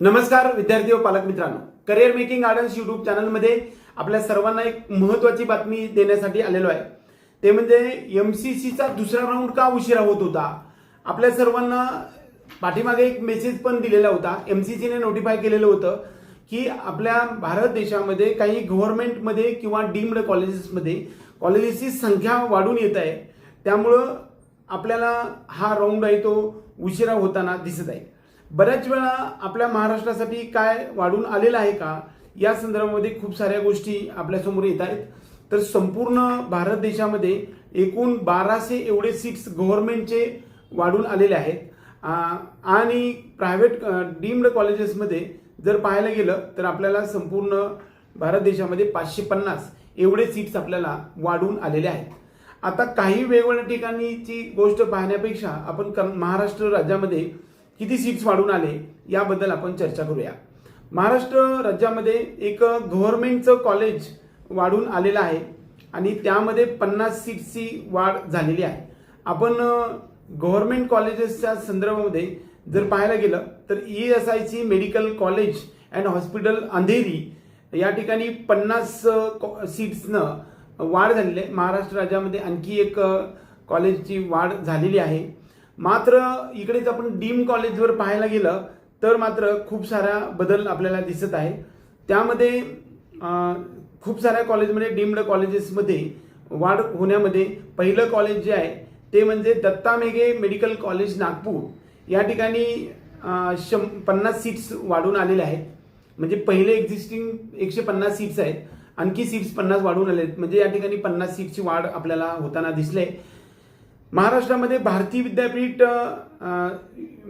नमस्कार विद्यार्थी व पालक मित्रांनो. करिअर मेकिंग गार्डन्स युट्यूब चॅनलमध्ये आपल्या सर्वांना एक महत्वाची बातमी देण्यासाठी आलेलो आहे. ते म्हणजे एम सी सीचा दुसरा राऊंड का उशिरा होत होता? आपल्या सर्वांना पाठीमागे एक मेसेज पण दिलेला होता. एम सी सीने नोटिफाय केलेलं होतं की आपल्या भारत देशामध्ये काही गव्हर्नमेंटमध्ये किंवा डीम्ड कॉलेजेसमध्ये कॉलेजेसची संख्या वाढून येत आहे. त्यामुळं आपल्याला हा राऊंड आहे तो उशिरा होताना दिसत आहे. बऱ्याच वेळा आपल्या महाराष्ट्रासाठी काय वाढून आलेलं आहे का या संदर्भामध्ये खूप साऱ्या गोष्टी आपल्यासमोर येत आहेत. तर संपूर्ण भारत देशामध्ये एकूण बाराशे एवढे सीट्स गव्हर्नमेंटचे वाढून आलेले आहेत. आणि प्रायव्हेट डीम्ड कॉलेजेसमध्ये जर पाहायला गेलं तर आपल्याला संपूर्ण भारत देशामध्ये पाचशे पन्नास एवढे सीट्स आपल्याला वाढून आलेले आहेत. आता काही वेगवेगळ्या ठिकाणीची गोष्ट पाहण्यापेक्षा आपण कर्न- महाराष्ट्र राज्यामध्ये किती सीट्स वाढून आले याबद्दल आपण चर्चा करूया. महाराष्ट्र राज्यामध्ये एक गव्हर्नमेंटचं कॉलेज वाढून आलेलं आहे आणि त्यामध्ये पन्नास सीट्सची वाढ झालेली आहे. आपण गव्हर्नमेंट कॉलेजेसच्या संदर्भामध्ये जर पाहायला गेलं तर E S I C medical college and hospital Andheri या ठिकाणी पन्नास सीट्सनं वाढ झालेली आहे. महाराष्ट्र राज्यामध्ये आणखी एक कॉलेजची वाढ झालेली आहे. मात्र इकडेच आपण डीम कॉलेजवर पाहायला गेलं तर मात्र खूप सारा बदल आपल्याला दिसत आहे. त्यामध्ये खूप साऱ्या कॉलेजमध्ये डीम्ड कॉलेजेसमध्ये वाढ होण्यामध्ये पहिलं कॉलेज जे आहे ते म्हणजे दत्ता मेघे मेडिकल कॉलेज नागपूर. या ठिकाणी शं पन्नास सीट्स वाढून आलेले आहेत. म्हणजे पहिले एक्झिस्टिंग एकशे पन्नास सीट्स आहेत. आणखी सीट्स पन्नास वाढून आले आहेत म्हणजे या ठिकाणी पन्नास सीटची वाढ आपल्याला होताना दिसले. महाराष्ट्रामध्ये भारती विद्यापीठ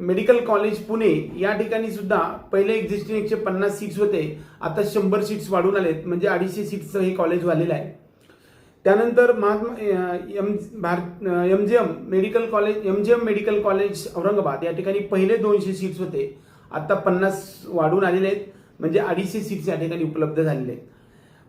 मेडिकल कॉलेज पुणे या ठिकाणी सुद्धा पहिले एक्झिस्टिंग एकशे पन्नास सीट्स होते. आता शंभर सीट्स वाढून आलेत. म्हणजे अडीचशे सीट्सचं हे कॉलेज झालेलं आहे. त्यानंतर Mahatma M Bharat M J M medical college M G M medical college Aurangabad या ठिकाणी पहिले दोनशे सीट्स होते. आता पन्नास वाढून आलेले आहेत. म्हणजे अडीचशे सीट्स या ठिकाणी उपलब्ध झालेले आहेत.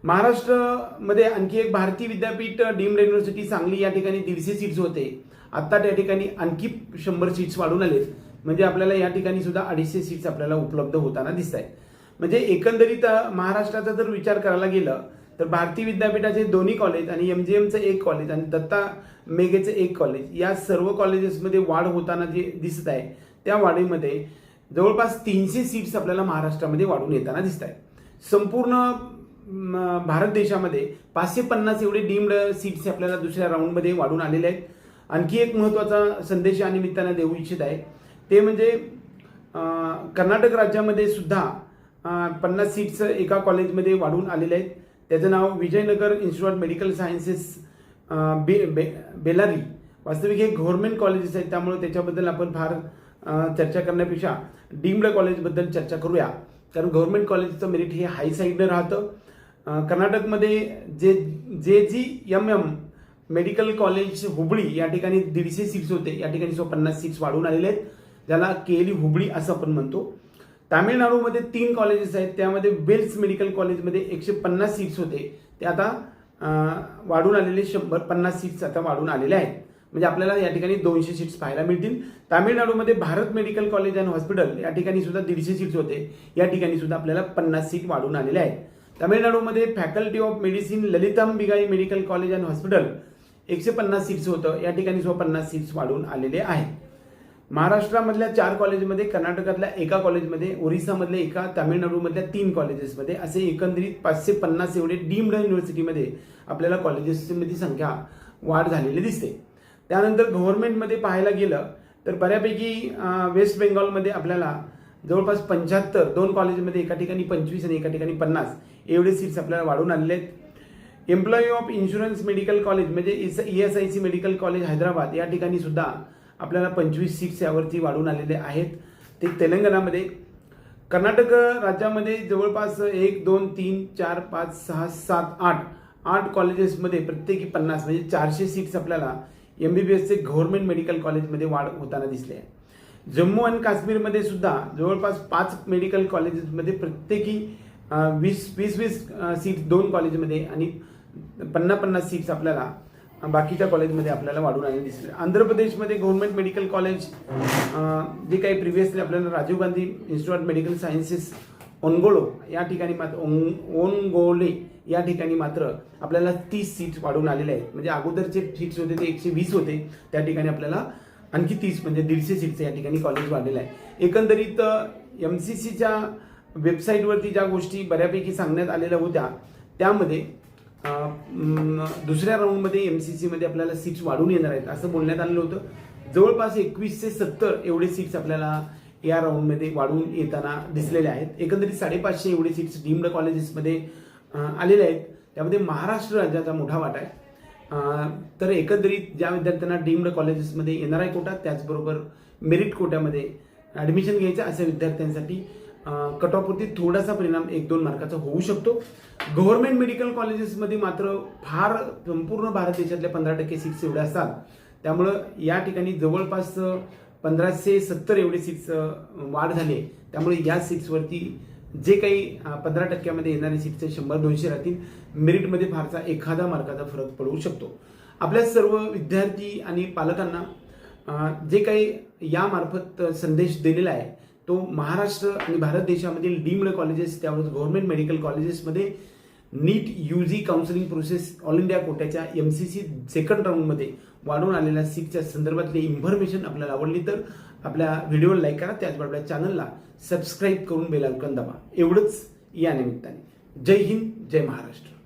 महाराष्ट्रामध्ये आणखी एक भारतीय विद्यापीठ डीम्ड युनिव्हर्सिटी सांगली या ठिकाणी दीडशे सीट्स होते. आता त्या ठिकाणी आणखी शंभर सीट्स वाढून आलेत. म्हणजे आपल्याला या ठिकाणी सुद्धा अडीचशे सीट्स आपल्याला उपलब्ध होताना दिसत आहेत म्हणजे एकंदरीत महाराष्ट्राचा जर विचार करायला गेलं तर भारती विद्यापीठाचे दोन्ही कॉलेज आणि एम जी एमचं एक कॉलेज आणि दत्ता मेघेचं एक कॉलेज या सर्व कॉलेजेसमध्ये वाढ होताना जे दिसत आहे त्या वाढीमध्ये जवळपास तीनशे सीट्स आपल्याला महाराष्ट्रामध्ये वाढून येताना दिसत आहेत संपूर्ण भारत देशामध्ये पाचशे पन्नास एवढे डीम्ड सीट्स आपल्याला दुसऱ्या राऊंडमध्ये वाढून आलेले आहेत. आणखी एक महत्त्वाचा संदेश या निमित्तानं देऊ इच्छित आहे. ते म्हणजे कर्नाटक राज्यामध्ये सुद्धा पन्नास सीट्स एका कॉलेजमध्ये वाढून आलेले आहेत. त्याचं नाव Vijayanagar institute of medical sciences बे बे बेलारी. वास्तविक हे गव्हर्नमेंट कॉलेजेस आहेत. त्यामुळे त्याच्याबद्दल आपण फार चर्चा करण्यापेक्षा डीम्ड कॉलेजबद्दल चर्चा करूया. कारण गव्हर्नमेंट कॉलेजचं मेरिट हे हाय साईडनं राहतं. कर्नाटकमध्ये जे J G M M medical college Hubli या ठिकाणी दीडशे सीट्स होते. या ठिकाणी सो पन्नास सीट्स वाढून आलेले आहेत. ज्याला केली हुबळी असं आपण म्हणतो. तामिळनाडूमध्ये तीन कॉलेजेस आहेत. त्यामध्ये वेल्स मेडिकल कॉलेजमध्ये एकशे पन्नास सीट्स होते. ते आता वाढून आलेले शंभर पन्नास सीट्स आता वाढून आलेले आहेत. म्हणजे आपल्याला या ठिकाणी दोनशे सीट्स पाहायला मिळतील. तामिळनाडूमध्ये Bharat medical college and hospital या ठिकाणी सुद्धा दीडशे सीट्स होते. या ठिकाणी सुद्धा आपल्याला पन्नास सीट वाढून आलेले आहेत. तामिळनाडूमध्ये faculty of medicine Lalithambigai medical college and hospital एकशे पन्नास सीट्स होतं. या ठिकाणी सुद्धा पन्नास सीट्स वाढून आलेले आहेत. महाराष्ट्रामधल्या चार कॉलेजमध्ये कर्नाटकातल्या एका कॉलेजमध्ये ओरिसामधल्या एका तामिळनाडूमधल्या तीन कॉलेजेसमध्ये असे एकंदरीत पाचशे पन्नास एवढे डीम्ड युनिव्हर्सिटीमध्ये आपल्याला कॉलेजेसमध्ये संख्या वाढ झालेली दिसते. त्यानंतर गव्हर्नमेंटमध्ये पाहायला गेलं तर बऱ्यापैकी वेस्ट बेंगॉलमध्ये आपल्याला जवळपास पंच्याहत्तर दोन कॉलेजमध्ये एका ठिकाणी पंचवीस आणि एका ठिकाणी पन्नास. एवढे सीट्स आपल्याला वाढून आलेले आहेत. Employee of insurance medical college म्हणजे E S I C medical college Hyderabad या ठिकाणी सुद्धा आपल्याला पंचवीस सीट्स यावरती वाढून आलेले आहेत. ते तेलंगणामध्ये. कर्नाटक राज्यामध्ये जवळपास एक दोन तीन चार पाच सहा सात आठ आठ कॉलेजेसमध्ये प्रत्येकी पन्नास म्हणजे चारशे सीट्स आपल्याला एम बी बी एसचे गव्हर्नमेंट मेडिकल कॉलेजमध्ये वाढ होताना दिसले आहे जम्मू आणि काश्मीरमध्ये सुद्धा जवळपास पाच मेडिकल कॉलेजेसमध्ये प्रत्येकी वीस वीस वीस सीट्स दोन कॉलेजमध्ये आणि पन्नास पन्नास सीट्स आपल्याला बाकीच्या कॉलेजमध्ये आपल्याला वाढून आलेले दिसले. आंध्र प्रदेशमध्ये गव्हर्नमेंट मेडिकल कॉलेज जे काही प्रिव्हियसली आपल्याला Rajiv Gandhi institute of medical sciences Ongole या ठिकाणी मात्र ओन- ओनगोले या ठिकाणी मात्र आपल्याला तीस सीट्स वाढून आलेले आहेत. म्हणजे अगोदरचे सीट्स होते ते एकशे वीस होते. त्या ठिकाणी आपल्याला आणखी तीस म्हणजे दीडशे सीट्स या ठिकाणी कॉलेज वाढलेलं आहे. एकंदरीत एम सी सीच्या वेबसाईटवरती ज्या गोष्टी बऱ्यापैकी सांगण्यात आलेल्या होत्या त्यामध्ये दुसऱ्या राऊंडमध्ये एम सी सीमध्ये आपल्याला सीट्स वाढून येणार आहेत असं बोलण्यात आलेलं होतं. जवळपास एकवीस ते सत्तर एवढे सीट्स आपल्याला या राऊंडमध्ये वाढून येताना दिसलेले आहेत. एकंदरीत साडेपाचशे एवढे सीट्स डीम्ड कॉलेजेसमध्ये आलेले आहेत. त्यामध्ये महाराष्ट्र राज्याचा मोठा वाटा आहे. तर एकंदरीत ज्या विद्यार्थ्यांना डीम्ड कॉलेजेसमध्ये येणार आहे कोटा त्याचबरोबर मेरिट कोट्यामध्ये ॲडमिशन घ्यायचं अशा विद्यार्थ्यांसाठी कट ऑफवरती थोडासा परिणाम एक दोन मार्काचा होऊ शकतो. गव्हर्नमेंट मेडिकल कॉलेजेसमध्ये मात्र फार संपूर्ण भारत देशातल्या पंधरा टक्के सीट्स एवढ्या असतात. त्यामुळं या ठिकाणी जवळपास पंधराशे सत्तर एवढे सीट्स वाढ झाली आहे. त्यामुळे या सीट्सवरती जे काही पंधरा टक्क्यामध्ये येणाऱ्या सीटचे शंभर दोनशे राहतील मेरिटमध्ये फारसा एखादा मार्काचा फरक पडू शकतो. आपल्या सर्व विद्यार्थी आणि पालकांना जे काही यामार्फत संदेश दिलेला आहे तो महाराष्ट्र आणि भारत देशामधील डीम्ड कॉलेजेस त्यावर गव्हर्नमेंट मेडिकल कॉलेजेसमध्ये NEET U G counselling process all India कोट्याच्या M C C second राऊंडमध्ये वाढून आलेल्या सीटच्या संदर्भातली इन्फॉर्मेशन आपल्याला आवडली तर आपल्या व्हिडिओला लाईक करा त्याचबरोबर आपल्या चॅनलला सबस्क्राईब करून बेल आयकॉन दाबा. एवढंच या निमित्ताने. जय हिंद जय महाराष्ट्र.